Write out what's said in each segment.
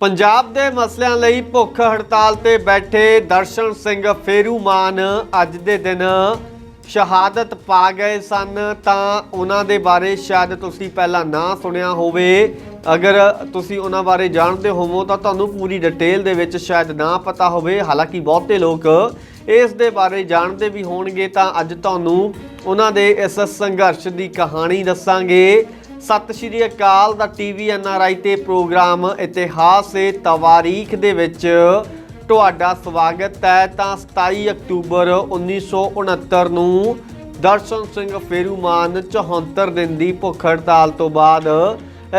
ਪੰਜਾਬ ਦੇ ਮਸਲਿਆਂ ਲਈ ਭੁੱਖ ਹੜਤਾਲ ਤੇ ਬੈਠੇ ਦਰਸ਼ਨ ਸਿੰਘ ਫੇਰੂਮਾਨ ਅੱਜ ਦੇ ਦਿਨ ਸ਼ਹਾਦਤ ਪਾ ਗਏ ਸਨ। ਤਾਂ ਉਹਨਾਂ ਦੇ ਬਾਰੇ ਸ਼ਾਇਦ ਤੁਸੀਂ ਪਹਿਲਾਂ ਨਾ ਸੁਣਿਆ ਹੋਵੇ। ਅਗਰ ਤੁਸੀਂ ਉਹਨਾਂ ਬਾਰੇ ਜਾਣਦੇ ਹੋਵੋ ਤਾਂ ਤੁਹਾਨੂੰ ਪੂਰੀ ਡਿਟੇਲ ਦੇ ਵਿੱਚ ਸ਼ਾਇਦ ਨਾ ਪਤਾ ਹੋਵੇ। ਹਾਲਾਂਕਿ ਬਹੁਤੇ ਲੋਕ ਇਸ ਦੇ ਬਾਰੇ ਜਾਣਦੇ ਵੀ ਹੋਣਗੇ ਤਾਂ ਅੱਜ ਤੁਹਾਨੂੰ ਉਹਨਾਂ ਦੇ ਇਸ ਸੰਘਰਸ਼ ਦੀ ਕਹਾਣੀ ਦੱਸਾਂਗੇ। ਸਤਿ ਸ਼੍ਰੀ ਅਕਾਲ ਦਾ ਟੀਵੀ ਐਨਆਰਆਈ ਤੇ ਪ੍ਰੋਗਰਾਮ ਇਤਿਹਾਸ ਤੇ ਤਵਾਰੀਖ ਦੇ ਵਿੱਚ ਤੁਹਾਡਾ ਸਵਾਗਤ ਹੈ ਤਾਂ 27 ਅਕਤੂਬਰ 1969 ਨੂੰ ਦਰਸ਼ਨ ਸਿੰਘ ਫੇਰੂਮਾਨ 74 ਦਿਨ ਦੀ ਭੁੱਖ ਹੜਤਾਲ ਤੋਂ ਬਾਅਦ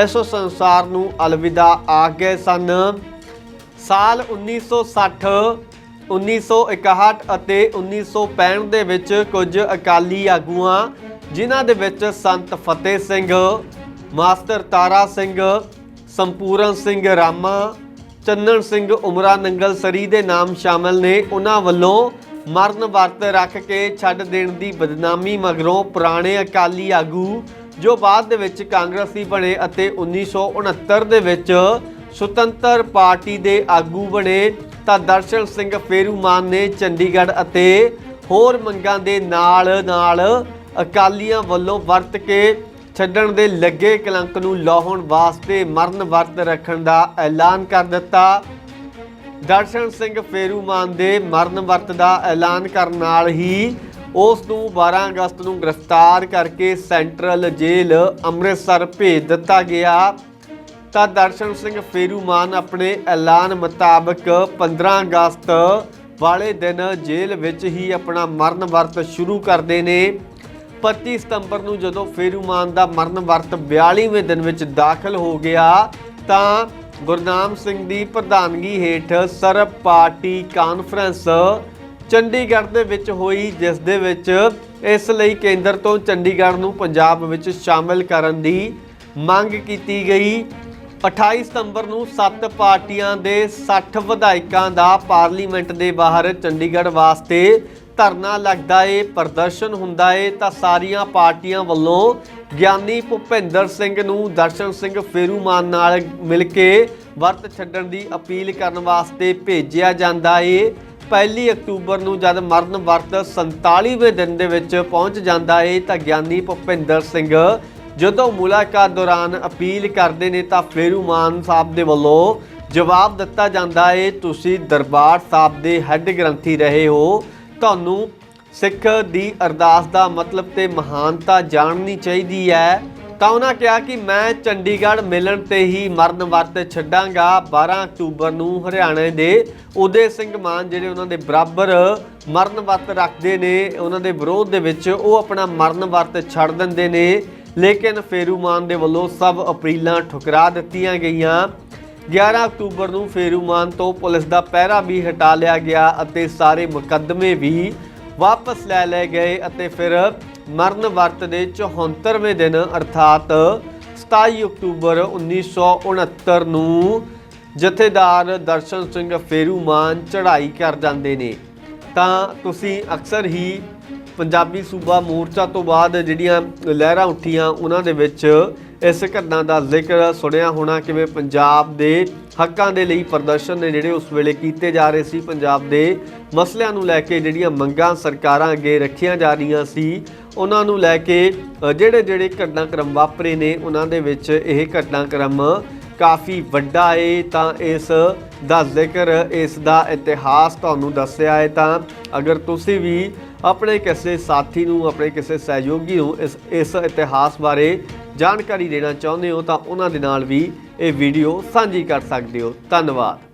ਇਸ ਸੰਸਾਰ ਨੂੰ ਅਲਵਿਦਾ ਆ ਗਏ ਸਨ। ਸਾਲ 1960 1961 ਅਤੇ 1965 ਦੇ ਵਿੱਚ ਕੁਝ ਅਕਾਲੀ ਆਗੂਆਂ, ਜਿਨ੍ਹਾਂ ਦੇ ਵਿੱਚ ਸੰਤ ਫਤਿਹ ਸਿੰਘ ਮਾਸਟਰ ਤਾਰਾ ਸਿੰਘ, ਸੰਪੂਰਨ ਸਿੰਘ ਰਾਮਾ, ਚੰਨਣ ਸਿੰਘ ਉਮਰਾ ਨੰਗਲ ਸਰੀ ਦੇ ਨਾਮ ਸ਼ਾਮਲ ਨੇ। ਉਹਨਾਂ ਵੱਲੋਂ ਮਰਨ ਵਰਤ ਰੱਖ ਕੇ ਛੱਡ ਦੇਣ ਦੀ ਬਦਨਾਮੀ ਮਗਰੋਂ ਪੁਰਾਣੇ ਅਕਾਲੀ ਆਗੂ, ਜੋ ਬਾਅਦ ਦੇ ਵਿੱਚ ਕਾਂਗਰਸੀ ਬਣੇ ਅਤੇ 1969 ਦੇ ਵਿੱਚ ਸੁਤੰਤਰ ਪਾਰਟੀ ਦੇ ਆਗੂ ਬਣੇ, ਤਾਂ ਦਰਸ਼ਨ ਸਿੰਘ ਫੇਰੂਮਾਨ ਨੇ ਚੰਡੀਗੜ੍ਹ ਅਤੇ ਹੋਰ ਮੰਗਾਂ ਦੇ ਨਾਲ ਨਾਲ ਅਕਾਲੀਆਂ ਵੱਲੋਂ ਵਰਤ ਕੇ ਛੱਡਣ ਦੇ ਲੱਗੇ ਕਲੰਕ ਨੂੰ ਲਾਹੁਣ ਵਾਸਤੇ ਮਰਨ ਵਰਤ ਰੱਖਣ ਦਾ ਐਲਾਨ ਕਰ ਦਿੱਤਾ। ਦਰਸ਼ਨ ਸਿੰਘ ਫੇਰੂਮਾਨ ਦੇ ਮਰਨ ਵਰਤ ਦਾ ਐਲਾਨ ਕਰਨ ਨਾਲ ਹੀ ਉਸ ਨੂੰ 12 ਅਗਸਤ ਨੂੰ ਗ੍ਰਿਫਤਾਰ ਕਰਕੇ ਸੈਂਟਰਲ ਜੇਲ੍ਹ ਅੰਮ੍ਰਿਤਸਰ ਭੇਜ ਦਿੱਤਾ ਗਿਆ। ਤਾਂ ਦਰਸ਼ਨ ਸਿੰਘ ਫੇਰੂਮਾਨ ਆਪਣੇ ਐਲਾਨ ਮੁਤਾਬਕ 15 ਅਗਸਤ ਵਾਲੇ ਦਿਨ ਜੇਲ੍ਹ ਵਿੱਚ ਹੀ ਆਪਣਾ ਮਰਨ ਵਰਤ ਸ਼ੁਰੂ ਕਰਦੇ ਨੇ। 25 ਸਤੰਬਰ ਨੂੰ ਜਦੋਂ ਫੇਰੂਮਾਨ ਦਾ ਮਰਨ ਵਰਤ 42ਵੇਂ ਦਿਨ ਵਿੱਚ ਦਾਖਲ ਹੋ ਗਿਆ, ਤਾਂ ਗੁਰਨਾਮ ਸਿੰਘ ਦੀ ਪ੍ਰਧਾਨਗੀ ਹੇਠ ਸਰਬ ਪਾਰਟੀ ਕਾਨਫਰੰਸ ਚੰਡੀਗੜ੍ਹ ਦੇ ਵਿੱਚ ਹੋਈ, ਜਿਸ ਦੇ ਵਿੱਚ ਇਸ ਲਈ ਕੇਂਦਰ ਤੋਂ ਚੰਡੀਗੜ੍ਹ ਨੂੰ ਪੰਜਾਬ ਵਿੱਚ ਸ਼ਾਮਲ ਕਰਨ ਦੀ ਮੰਗ ਕੀਤੀ ਗਈ। 28 ਸਤੰਬਰ ਨੂੰ ਸੱਤ ਪਾਰਟੀਆਂ ਦੇ 60 ਵਿਧਾਇਕਾਂ ਦਾ ਪਾਰਲੀਮੈਂਟ ਦੇ ਬਾਹਰ ਚੰਡੀਗੜ੍ਹ ਵਾਸਤੇ ਧਰਨਾ ਲੱਗਦਾ ਏ, ਪ੍ਰਦਰਸ਼ਨ ਹੁੰਦਾ ਏ, ਤਾਂ ਸਾਰੀਆਂ ਪਾਰਟੀਆਂ ਵੱਲੋਂ ਗਿਆਨੀ ਭੁਪਿੰਦਰ ਸਿੰਘ ਨੂੰ ਦਰਸ਼ਨ ਸਿੰਘ ਫੇਰੂਮਾਨ ਨਾਲ ਮਿਲ ਕੇ ਵਰਤ ਛੱਡਣ ਦੀ ਅਪੀਲ ਕਰਨ ਵਾਸਤੇ ਭੇਜਿਆ ਜਾਂਦਾ ਏ। 1 ਅਕਤੂਬਰ ਨੂੰ ਜਦ ਮਰਨ ਵਰਤ 47ਵੇਂ ਦਿਨ ਦੇ ਵਿੱਚ ਪਹੁੰਚ ਜਾਂਦਾ ਏ, ਤਾਂ ਗਿਆਨੀ ਭੁਪਿੰਦਰ ਸਿੰਘ ਜਦੋਂ ਮੁਲਾਕਾਤ ਦੌਰਾਨ ਅਪੀਲ ਕਰਦੇ ਨੇ, ਤਾਂ ਫੇਰੂਮਾਨ ਸਾਹਿਬ ਦੇ ਵੱਲੋਂ ਜਵਾਬ ਦਿੱਤਾ ਜਾਂਦਾ ਏ, ਤੁਸੀਂ ਦਰਬਾਰ ਸਾਹਿਬ ਦੇ ਹੈੱਡ ਗ੍ਰੰਥੀ ਰਹੇ ਹੋ। ਤੁਹਾਨੂੰ ਸਿੱਖ ਦੀ ਅਰਦਾਸ ਦਾ ਮਤਲਬ ਤੇ ਮਹਾਨਤਾ ਜਾਣਨੀ ਚਾਹੀਦੀ ਹੈ। ਤਾਂ ਉਹਨਾਂ ਕਿਹਾ ਕਿ ਮੈਂ ਚੰਡੀਗੜ੍ਹ ਮਿਲਣ ਤੇ ਹੀ ਮਰਨ ਵਰਤ ਛੱਡਾਂਗਾ। 12 ਅਕਤੂਬਰ ਨੂੰ ਹਰਿਆਣੇ ਦੇ ਉਦੇ ਸਿੰਘ ਮਾਨ ਜਿਹੜੇ ਉਹਨਾਂ ਦੇ ਬਰਾਬਰ ਮਰਨ ਵਰਤ ਰੱਖਦੇ ਨੇ, ਉਹਨਾਂ ਦੇ ਵਿਰੋਧ ਦੇ ਵਿੱਚ ਉਹ ਆਪਣਾ ਮਰਨ ਵਰਤ ਛੱਡ ਦਿੰਦੇ ਨੇ। ਲੇਕਿਨ ਫੇਰੂ ਮਾਨ ਦੇ ਵੱਲੋਂ ਸਭ ਅਪੀਲਾਂ ਠੁਕਰਾ ਦਿੱਤੀਆਂ ਗਈਆਂ। 11 ਅਕਤੂਬਰ ਨੂੰ ਫੇਰੂਮਾਨ ਤੋਂ ਪੁਲਿਸ ਦਾ ਪਹਿਰਾ ਵੀ ਹਟਾ ਲਿਆ ਗਿਆ ਅਤੇ ਸਾਰੇ ਮੁਕੱਦਮੇ ਵੀ ਵਾਪਸ ਲੈ ਲਏ ਗਏ ਅਤੇ ਫਿਰ ਮਰਨ ਵਰਤ ਦੇ 74ਵੇਂ ਦਿਨ, ਅਰਥਾਤ 27 ਅਕਤੂਬਰ 1969 ਨੂੰ ਜਥੇਦਾਰ ਦਰਸ਼ਨ ਸਿੰਘ ਫੇਰੂਮਾਨ ਚੜ੍ਹਾਈ ਕਰ ਜਾਂਦੇ ਨੇ। ਤਾਂ ਤੁਸੀਂ ਅਕਸਰ ਹੀ ਪੰਜਾਬੀ ਸੂਬਾ ਮੋਰਚਾ ਤੋਂ ਬਾਅਦ ਜਿਹੜੀਆਂ ਲਹਿਰਾਂ ਉੱਠੀਆਂ, ਉਹਨਾਂ ਦੇ ਵਿੱਚ ਇਸ ਘਟਨਾ ਦਾ ਜ਼ਿਕਰ ਸੁਣਿਆ ਹੋਣਾ ਕਿਵੇਂ ਪੰਜਾਬ ਦੇ ਹੱਕਾਂ ਦੇ ਲਈ ਪ੍ਰਦਰਸ਼ਨ ਨੇ ਜਿਹੜੇ ਉਸ ਵੇਲੇ ਕੀਤੇ ਜਾ ਰਹੇ ਸੀ, ਪੰਜਾਬ ਦੇ ਮਸਲਿਆਂ ਨੂੰ ਲੈ ਕੇ ਜਿਹੜੀਆਂ ਮੰਗਾਂ ਸਰਕਾਰਾਂ ਅੱਗੇ ਰੱਖੀਆਂ ਜਾ ਰਹੀਆਂ ਸੀ, ਉਹਨਾਂ ਨੂੰ ਲੈ ਕੇ ਜਿਹੜੇ ਜਿਹੜੇ ਘਟਨਾਕ੍ਰਮ ਵਾਪਰੇ ਨੇ, ਉਹਨਾਂ ਦੇ ਵਿੱਚ ਇਹ ਘਟਨਾਕ੍ਰਮ ਕਾਫੀ ਵੱਡਾ ਏ, ਤਾਂ ਇਸ ਦਾ ਜ਼ਿਕਰ, ਇਸ ਦਾ ਇਤਿਹਾਸ ਤੁਹਾਨੂੰ ਦੱਸਿਆ ਹੈ ਤਾਂ ਅਗਰ ਤੁਸੀਂ ਵੀ ਆਪਣੇ ਕਿਸੇ ਸਾਥੀ ਨੂੰ, ਆਪਣੇ ਕਿਸੇ ਸਹਿਯੋਗੀ ਨੂੰ ਇਸ ਇਸ ਇਤਿਹਾਸ ਬਾਰੇ ਜਾਣਕਾਰੀ ਦੇਣਾ ਚਾਹੁੰਦੇ ਹੋ ਤਾਂ ਉਹਨਾਂ ਦੇ ਨਾਲ ਵੀ ਇਹ ਵੀਡੀਓ ਸਾਂਝੀ ਕਰ ਸਕਦੇ ਹੋ। ਧੰਨਵਾਦ।